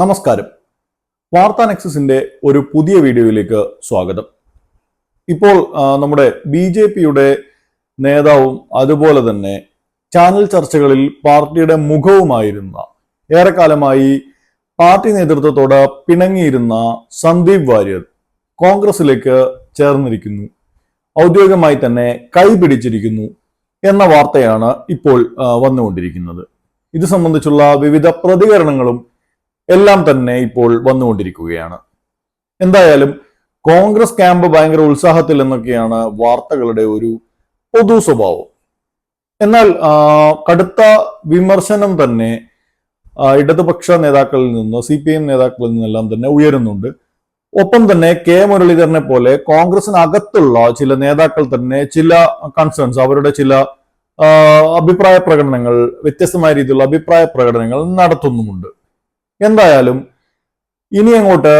നമസ്കാരം. വാർത്താ നെക്സസിന്റെ ഒരു പുതിയ വീഡിയോയിലേക്ക് സ്വാഗതം. ഇപ്പോൾ നമ്മുടെ ബി ജെ പിയുടെ നേതാവും അതുപോലെ തന്നെ ചാനൽ ചർച്ചകളിൽ പാർട്ടിയുടെ മുഖവുമായിരുന്ന ഏറെക്കാലമായി പാർട്ടി നേതൃത്വത്തോട് പിണങ്ങിയിരുന്ന സന്ദീപ് വാര്യർ കോൺഗ്രസിലേക്ക് ചേർന്നിരിക്കുന്നു. ഔദ്യോഗികമായി തന്നെ കൈപിടിച്ചിരിക്കുന്നു എന്ന വാർത്തയാണ് ഇപ്പോൾ വന്നുകൊണ്ടിരിക്കുന്നത്. ഇത് സംബന്ധിച്ചുള്ള വിവിധ പ്രതികരണങ്ങളും എല്ലാം തന്നെ ഇപ്പോൾ വന്നുകൊണ്ടിരിക്കുകയാണ്. എന്തായാലും കോൺഗ്രസ് ക്യാമ്പ് ഭയങ്കര ഉത്സാഹത്തിൽ എന്നൊക്കെയാണ് വാർത്തകളുടെ ഒരു പൊതു സ്വഭാവം. എന്നാൽ കടുത്ത വിമർശനം തന്നെ ഇടതുപക്ഷ നേതാക്കളിൽ നിന്ന് സി പി എം നേതാക്കളിൽ നിന്നെല്ലാം തന്നെ ഉയരുന്നുണ്ട്. ഒപ്പം തന്നെ കെ മുരളീധരനെ പോലെ കോൺഗ്രസിനകത്തുള്ള ചില നേതാക്കൾ തന്നെ ചില കൺസേൺസ് അവരുടെ ചില അഭിപ്രായ പ്രകടനങ്ങൾ വ്യത്യസ്തമായ രീതിയിലുള്ള അഭിപ്രായ പ്രകടനങ്ങൾ നടത്തുന്നുമുണ്ട്. എന്തായാലും ഇനി അങ്ങോട്ട്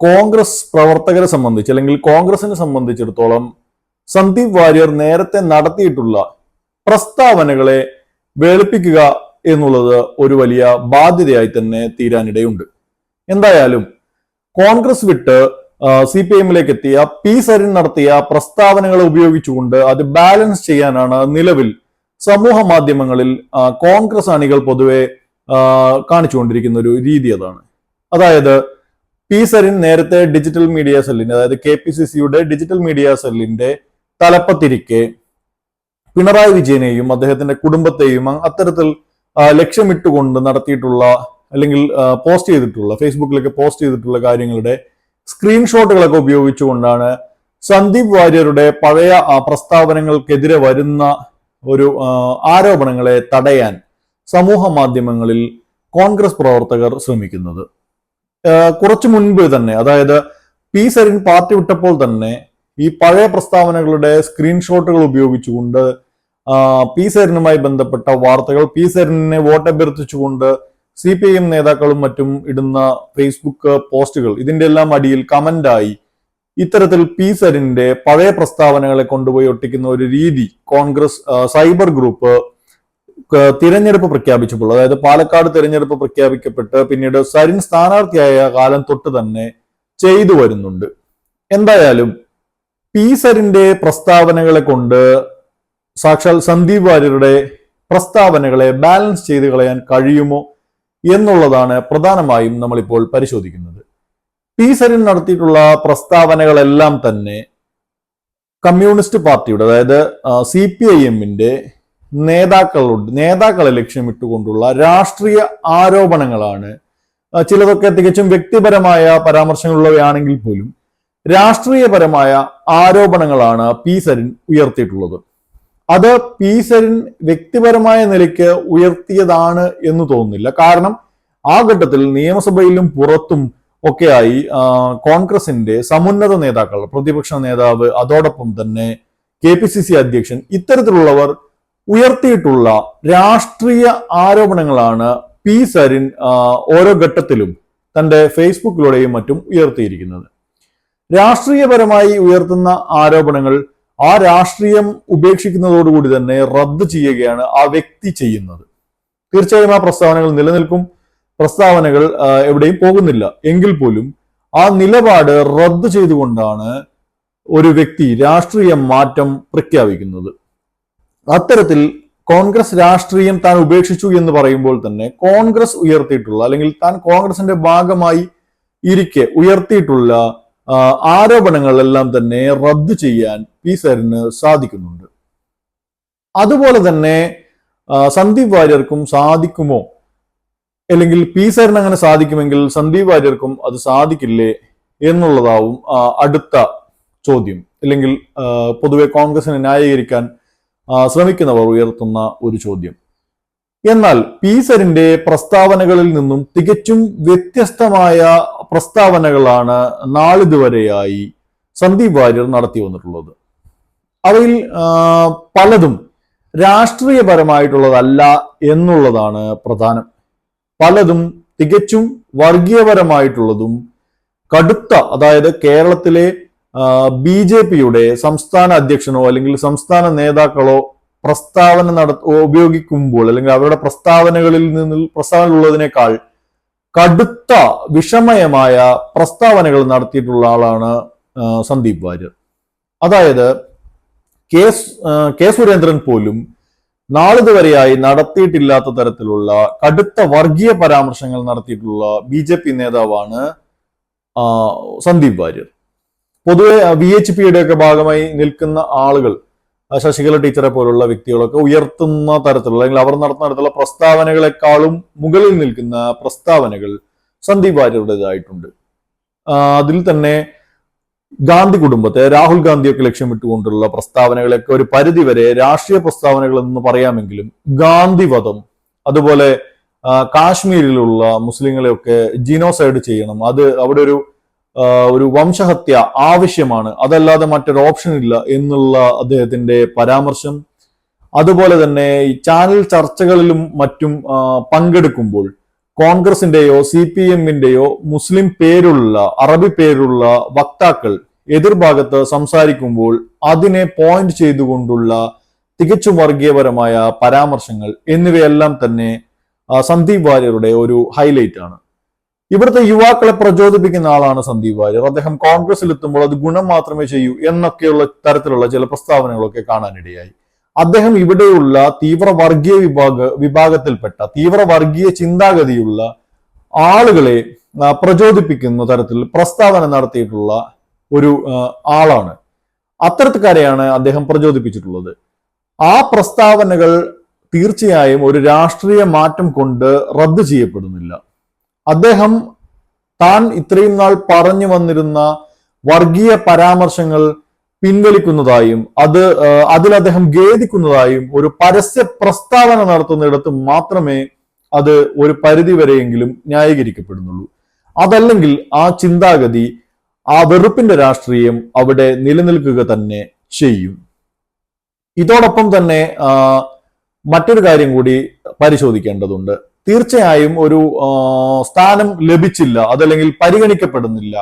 കോൺഗ്രസ് പ്രവർത്തകരെ സംബന്ധിച്ച് അല്ലെങ്കിൽ കോൺഗ്രസിനെ സംബന്ധിച്ചിടത്തോളം സന്ദീപ് വാര്യർ നേരത്തെ നടത്തിയിട്ടുള്ള പ്രസ്താവനകളെ വേളിപ്പിക്കുക എന്നുള്ളത് ഒരു വലിയ ബാധ്യതയായി തന്നെ തീരാനിടയുണ്ട്. എന്തായാലും കോൺഗ്രസ് വിട്ട് സി പി എമ്മിലേക്ക് എത്തിയ പി സരിൻ നടത്തിയ പ്രസ്താവനകളെ ഉപയോഗിച്ചുകൊണ്ട് അത് ബാലൻസ് ചെയ്യാനാണ് നിലവിൽ സമൂഹ മാധ്യമങ്ങളിൽ കോൺഗ്രസ് അണികൾ പൊതുവെ കാണിച്ചുകൊണ്ടിരിക്കുന്ന ഒരു രീതി അതാണ്. അതായത് പി നേരത്തെ ഡിജിറ്റൽ മീഡിയ സെല്ലിന്റെ അതായത് കെ പി സി സിയുടെ ഡിജിറ്റൽ മീഡിയ സെല്ലിന്റെ തലപ്പത്തിരിക്കെ പിണറായി വിജയനെയും അദ്ദേഹത്തിന്റെ കുടുംബത്തെയും അത്തരത്തിൽ ലക്ഷ്യമിട്ടുകൊണ്ട് നടത്തിയിട്ടുള്ള അല്ലെങ്കിൽ പോസ്റ്റ് ചെയ്തിട്ടുള്ള ഫേസ്ബുക്കിലൊക്കെ പോസ്റ്റ് ചെയ്തിട്ടുള്ള കാര്യങ്ങളുടെ സ്ക്രീൻഷോട്ടുകളൊക്കെ ഉപയോഗിച്ചുകൊണ്ടാണ് സന്ദീപ് വാര്യരുടെ പഴയ പ്രസ്താവനകൾക്കെതിരെ വരുന്ന ഒരു ആരോപണങ്ങളെ തടയാൻ സമൂഹ മാധ്യമങ്ങളിൽ കോൺഗ്രസ് പ്രവർത്തകർ ശ്രമിക്കുന്നത്. കുറച്ചു മുൻപ് തന്നെ അതായത് പി സരിൻ പാർട്ടി വിട്ടപ്പോൾ തന്നെ ഈ പഴയ പ്രസ്താവനകളുടെ സ്ക്രീൻഷോട്ടുകൾ ഉപയോഗിച്ചുകൊണ്ട് പി സരിനുമായി ബന്ധപ്പെട്ട വാർത്തകൾ പി സരിനെ വോട്ട് അഭ്യർത്ഥിച്ചുകൊണ്ട് സി പി എം നേതാക്കളും മറ്റും ഇടുന്ന ഫേസ്ബുക്ക് പോസ്റ്റുകൾ ഇതിന്റെ എല്ലാം അടിയിൽ കമന്റായി ഇത്തരത്തിൽ പി സരിന്റെ പഴയ പ്രസ്താവനകളെ കൊണ്ടുപോയി ഒട്ടിക്കുന്ന ഒരു രീതി കോൺഗ്രസ് സൈബർ ഗ്രൂപ്പ് തിരഞ്ഞെടുപ്പ് പ്രഖ്യാപിച്ചപ്പോൾ അതായത് പാലക്കാട് തിരഞ്ഞെടുപ്പ് പ്രഖ്യാപിക്കപ്പെട്ട് പിന്നീട് സരിൻ സ്ഥാനാർത്ഥിയായ കാലം തൊട്ട് തന്നെ ചെയ്തു വരുന്നുണ്ട്. എന്തായാലും പി സരിന്റെ പ്രസ്താവനകളെ കൊണ്ട് സാക്ഷാൽ സന്ദീപ് വാര്യരുടെ പ്രസ്താവനകളെ ബാലൻസ് ചെയ്ത് കളയാൻ കഴിയുമോ എന്നുള്ളതാണ് പ്രധാനമായും നമ്മളിപ്പോൾ പരിശോധിക്കുന്നത്. പി സരിൻ നടത്തിയിട്ടുള്ള പ്രസ്താവനകളെല്ലാം തന്നെ കമ്മ്യൂണിസ്റ്റ് പാർട്ടിയുടെ അതായത് സി പി ഐ എമ്മിന്റെ നേതാക്കളുടെ നേതാക്കളെ ലക്ഷ്യമിട്ടുകൊണ്ടുള്ള രാഷ്ട്രീയ ആരോപണങ്ങളാണ്. ചിലതൊക്കെ തികച്ചും വ്യക്തിപരമായ പരാമർശങ്ങളുള്ളവയാണെങ്കിൽ പോലും രാഷ്ട്രീയപരമായ ആരോപണങ്ങളാണ് പി സരിൻ ഉയർത്തിയിട്ടുള്ളത്. അത് പി സരിൻ വ്യക്തിപരമായ നിലയ്ക്ക് ഉയർത്തിയതാണ് എന്ന് തോന്നുന്നില്ല. കാരണം ആ ഘട്ടത്തിൽ നിയമസഭയിലും പുറത്തും ഒക്കെയായി കോൺഗ്രസിന്റെ സമുന്നത നേതാക്കൾ പ്രതിപക്ഷ നേതാവ് അതോടൊപ്പം തന്നെ കെ പി സി സി അധ്യക്ഷൻ ഇത്തരത്തിലുള്ളവർ ഉയർത്തിയിട്ടുള്ള രാഷ്ട്രീയ ആരോപണങ്ങളാണ് പി സരിൻ ഓരോ ഘട്ടത്തിലും തന്റെ ഫേസ്ബുക്കിലൂടെയും മറ്റും ഉയർത്തിയിരിക്കുന്നത്. രാഷ്ട്രീയപരമായി ഉയർത്തുന്ന ആരോപണങ്ങൾ ആ രാഷ്ട്രീയം ഉപേക്ഷിക്കുന്നതോടുകൂടി തന്നെ റദ്ദ് ചെയ്യുകയാണ് ആ വ്യക്തി ചെയ്യുന്നത്. തീർച്ചയായും ആ പ്രസ്താവനകൾ നിലനിൽക്കും. പ്രസ്താവനകൾ എവിടെയും പോകുന്നില്ല. എങ്കിൽ പോലും ആ നിലപാട് റദ്ദ് ചെയ്തുകൊണ്ടാണ് ഒരു വ്യക്തി രാഷ്ട്രീയ മാറ്റം പ്രഖ്യാപിക്കുന്നത്. അത്തരത്തിൽ കോൺഗ്രസ് രാഷ്ട്രീയം താൻ ഉപേക്ഷിച്ചു എന്ന് പറയുമ്പോൾ തന്നെ കോൺഗ്രസ് ഉയർത്തിയിട്ടുള്ള അല്ലെങ്കിൽ താൻ കോൺഗ്രസിന്റെ ഭാഗമായി ഇരിക്കെ ഉയർത്തിയിട്ടുള്ള ആരോപണങ്ങളെല്ലാം തന്നെ റദ്ദു ചെയ്യാൻ പി സരിന് സാധിക്കുന്നുണ്ട്. അതുപോലെ തന്നെ സന്ദീപ് വാര്യർക്കും സാധിക്കുമോ? അല്ലെങ്കിൽ പി സരിന് അങ്ങനെ സാധിക്കുമെങ്കിൽ സന്ദീപ് വാര്യർക്കും അത് സാധിക്കില്ലേ എന്നുള്ളതാവും അടുത്ത ചോദ്യം. അല്ലെങ്കിൽ പൊതുവെ കോൺഗ്രസിനെ ന്യായീകരിക്കാൻ ശ്രമിക്കുന്നവർ ഉയർത്തുന്ന ഒരു ചോദ്യം. എന്നാൽ പീസറിന്റെ പ്രസ്താവനകളിൽ നിന്നും തികച്ചും വ്യത്യസ്തമായ പ്രസ്താവനകളാണ് നാളിതുവരെയായി സന്ദീപ് വാര്യർ നടത്തി വന്നിട്ടുള്ളത്. അവയിൽ പലതും രാഷ്ട്രീയപരമായിട്ടുള്ളതല്ല എന്നുള്ളതാണ് പ്രധാനം. പലതും തികച്ചും വർഗീയപരമായിട്ടുള്ളതും കടുത്ത അതായത് കേരളത്തിലെ ബി ജെ പിയുടെ സംസ്ഥാന അധ്യക്ഷനോ അല്ലെങ്കിൽ സംസ്ഥാന നേതാക്കളോ പ്രസ്താവന നട ഉപയോഗിക്കുമ്പോൾ അല്ലെങ്കിൽ അവരുടെ പ്രസ്താവനകളിൽ നിന്ന് പ്രസ്താവന ഉള്ളതിനേക്കാൾ കടുത്ത വിഷമയമായ പ്രസ്താവനകൾ നടത്തിയിട്ടുള്ള ആളാണ് സന്ദീപ് വാര്യർ. അതായത് കെ കെ സുരേന്ദ്രൻ പോലും നാളിതുവരെയായി നടത്തിയിട്ടില്ലാത്ത തരത്തിലുള്ള കടുത്ത വർഗീയ പരാമർശങ്ങൾ നടത്തിയിട്ടുള്ള ബി നേതാവാണ് സന്ദീപ് വാര്യർ. പൊതുവെ വി എച്ച് പിയുടെ ഒക്കെ ഭാഗമായി നിൽക്കുന്ന ആളുകൾ ശശികല ടീച്ചറെ പോലുള്ള വ്യക്തികളൊക്കെ ഉയർത്തുന്ന തരത്തിലുള്ള അല്ലെങ്കിൽ അവർ നടത്തുന്ന തരത്തിലുള്ള പ്രസ്താവനകളെക്കാളും മുകളിൽ നിൽക്കുന്ന പ്രസ്താവനകൾ സന്ദീപ് വാര്യരുടേതായിട്ടുണ്ട്. അതിൽ തന്നെ ഗാന്ധി കുടുംബത്തെ രാഹുൽ ഗാന്ധിയൊക്കെ ലക്ഷ്യമിട്ടുകൊണ്ടുള്ള പ്രസ്താവനകളൊക്കെ ഒരു പരിധിവരെ രാഷ്ട്രീയ പ്രസ്താവനകൾ എന്ന് പറയാമെങ്കിലും ഗാന്ധിവധം അതുപോലെ കാശ്മീരിലുള്ള മുസ്ലിങ്ങളെയൊക്കെ ജിനോസൈഡ് ചെയ്യണം. അത് അവിടെ ഒരു ഒരു വംശഹത്യ ആവശ്യമാണ്. അതല്ലാതെ മറ്റൊരു ഓപ്ഷൻ ഇല്ല എന്നുള്ള അദ്ദേഹത്തിന്റെ പരാമർശം. അതുപോലെ തന്നെ ഈ ചാനൽ ചർച്ചകളിലും മറ്റും പങ്കെടുക്കുമ്പോൾ കോൺഗ്രസിന്റെയോ സി പി എമ്മിന്റെയോ മുസ്ലിം പേരുള്ള അറബി പേരുള്ള വക്താക്കൾ എതിർഭാഗത്ത് സംസാരിക്കുമ്പോൾ അതിനെ പോയിന്റ് ചെയ്തുകൊണ്ടുള്ള തികച്ചും വർഗീയപരമായ പരാമർശങ്ങൾ എന്നിവയെല്ലാം തന്നെ സന്ദീപ് വാര്യരുടെ ഒരു ഹൈലൈറ്റ് ആണ്. ഇവിടുത്തെ യുവാക്കളെ പ്രചോദിപ്പിക്കുന്ന ആളാണ് സന്ദീപ് വാര്യർ. അദ്ദേഹം കോൺഗ്രസിൽ എത്തുമ്പോൾ അത് ഗുണം മാത്രമേ ചെയ്യൂ എന്നൊക്കെയുള്ള തരത്തിലുള്ള ചില പ്രസ്താവനകളൊക്കെ കാണാനിടയായി. അദ്ദേഹം ഇവിടെയുള്ള തീവ്ര വർഗീയ വിഭാഗ വിഭാഗത്തിൽപ്പെട്ട തീവ്ര വർഗീയ ചിന്താഗതിയുള്ള ആളുകളെ പ്രചോദിപ്പിക്കുന്ന തരത്തിൽ പ്രസ്താവന നടത്തിയിട്ടുള്ള ഒരു ആളാണ്. അത്തരത്തുകാരെയാണ് അദ്ദേഹം പ്രചോദിപ്പിച്ചിട്ടുള്ളത്. ആ പ്രസ്താവനകൾ തീർച്ചയായും ഒരു രാഷ്ട്രീയ മാറ്റം കൊണ്ട് റദ്ദ് ചെയ്യപ്പെടുന്നില്ല. അദ്ദേഹം താൻ ഇത്രയും നാൾ പറഞ്ഞു വന്നിരുന്ന വർഗീയ പരാമർശങ്ങൾ പിൻവലിക്കുന്നതായും അത് അതിൽ അദ്ദേഹം ഖേദിക്കുന്നതായും ഒരു പരസ്യ പ്രസ്താവന നടത്തുന്നിടത്ത് മാത്രമേ അത് ഒരു പരിധിവരെയെങ്കിലും ന്യായീകരിക്കപ്പെടുന്നുള്ളൂ. അതല്ലെങ്കിൽ ആ ചിന്താഗതി ആ വെറുപ്പിന്റെ രാഷ്ട്രീയം അവിടെ നിലനിൽക്കുക തന്നെ ചെയ്യും. ഇതോടൊപ്പം തന്നെ മറ്റൊരു കാര്യം കൂടി പരിശോധിക്കേണ്ടതുണ്ട്. തീർച്ചയായും ഒരു സ്ഥാനം ലഭിച്ചില്ല അതല്ലെങ്കിൽ പരിഗണിക്കപ്പെടുന്നില്ല.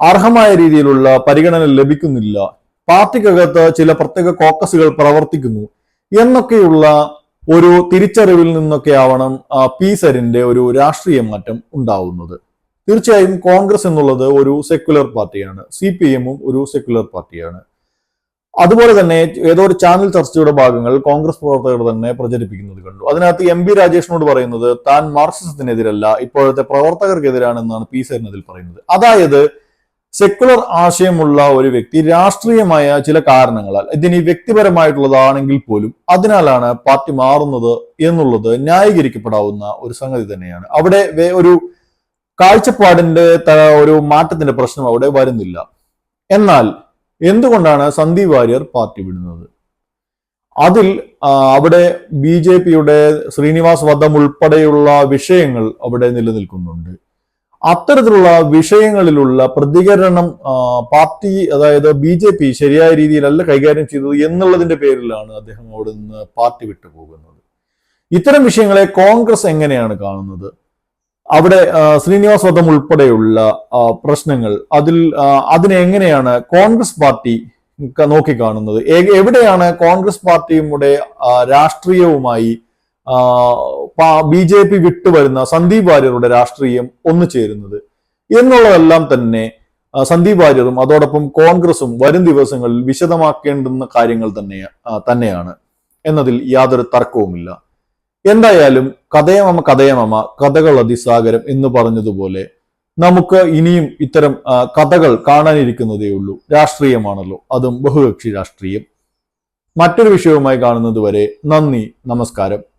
അർഹമായ രീതിയിലുള്ള പരിഗണന ലഭിക്കുന്നില്ല. പാർട്ടിക്കകത്ത് ചില പ്രത്യേക കോക്കസുകൾ പ്രവർത്തിക്കുന്നു. എന്നൊക്കെയുള്ള ഒരു തിരിച്ചറിവിൽ നിന്നൊക്കെ ആവണം പി സരിന്റെ ഒരു രാഷ്ട്രീയ മാറ്റം ഉണ്ടാവുന്നത്. തീർച്ചയായും കോൺഗ്രസ് എന്നുള്ളത് ഒരു സെക്യുലർ പാർട്ടിയാണ്. സി പി എമ്മും ഒരു സെക്യുലർ പാർട്ടിയാണ്. അതുപോലെ തന്നെ ഏതോ ഒരു ചാനൽ ചർച്ചയുടെ ഭാഗങ്ങൾ കോൺഗ്രസ് പ്രവർത്തകർ തന്നെ പ്രചരിപ്പിക്കുന്നത് കണ്ടു. അതിനകത്ത് എം ബി രാജേഷിനോട് പറയുന്നത് താൻ മാർക്സിസത്തിനെതിരല്ല ഇപ്പോഴത്തെ പ്രവർത്തകർക്കെതിരാണെന്നാണ് പി സരിനതിൽ പറയുന്നത്. അതായത് സെക്കുലർ ആശയമുള്ള ഒരു വ്യക്തി രാഷ്ട്രീയമായ ചില കാരണങ്ങളാൽ ഇതിന് വ്യക്തിപരമായിട്ടുള്ളതാണെങ്കിൽ പോലും അതിനാലാണ് പാർട്ടി മാറുന്നത് എന്നുള്ളത് ന്യായീകരിക്കപ്പെടാവുന്ന ഒരു സംഗതി തന്നെയാണ്. അവിടെ ഒരു കാഴ്ചപ്പാടിന്റെ ഒരു മാറ്റത്തിന്റെ പ്രശ്നം അവിടെ വരുന്നില്ല. എന്നാൽ എന്തുകൊണ്ടാണ് സന്ദീപ് വാര്യർ പാർട്ടി വിടുന്നത്? അതിൽ അവിടെ ബി ജെ പിയുടെ ശ്രീനിവാസ് വധം ഉൾപ്പെടെയുള്ള വിഷയങ്ങൾ അവിടെ നിലനിൽക്കുന്നുണ്ട്. അത്തരത്തിലുള്ള വിഷയങ്ങളിലുള്ള പ്രതികരണം പാർട്ടി അതായത് ബി ജെ പി ശരിയായ രീതിയിലല്ല കൈകാര്യം ചെയ്തത് എന്നുള്ളതിന്റെ പേരിലാണ് അദ്ദേഹം അവിടെ നിന്ന് പാർട്ടി വിട്ടുപോകുന്നത്. ഇത്തരം വിഷയങ്ങളെ കോൺഗ്രസ് എങ്ങനെയാണ് കാണുന്നത്? അവിടെ ശ്രീനിവാസ് വധം ഉൾപ്പെടെയുള്ള പ്രശ്നങ്ങൾ. അതിൽ അതിനെ എങ്ങനെയാണ് കോൺഗ്രസ് പാർട്ടി നോക്കിക്കാണുന്നത്? എവിടെയാണ് കോൺഗ്രസ് പാർട്ടിയുടെ രാഷ്ട്രീയവുമായി ബി ജെ പി വിട്ടുവരുന്ന സന്ദീപ് വാര്യരുടെ രാഷ്ട്രീയം ഒന്നു ചേരുന്നത്? എന്നുള്ളതെല്ലാം തന്നെ സന്ദീപ് വാര്യറും അതോടൊപ്പം കോൺഗ്രസും വരും ദിവസങ്ങളിൽ വിശദമാക്കേണ്ടുന്ന കാര്യങ്ങൾ തന്നെ തന്നെയാണ്. എന്നതിൽ യാതൊരു തർക്കവുമില്ല. എന്തായാലും കഥയമമ കഥയമമ കഥകൾ അതിസാഗരം എന്ന് പറഞ്ഞതുപോലെ നമുക്ക് ഇനിയും ഇത്തരം കഥകൾ കാണാനിരിക്കുന്നതേ ഉള്ളൂ. രാഷ്ട്രീയമാണല്ലോ. അതും ബഹുകക്ഷി രാഷ്ട്രീയം. മറ്റൊരു വിഷയവുമായി കാണുന്നത് വരെ നന്ദി നമസ്കാരം.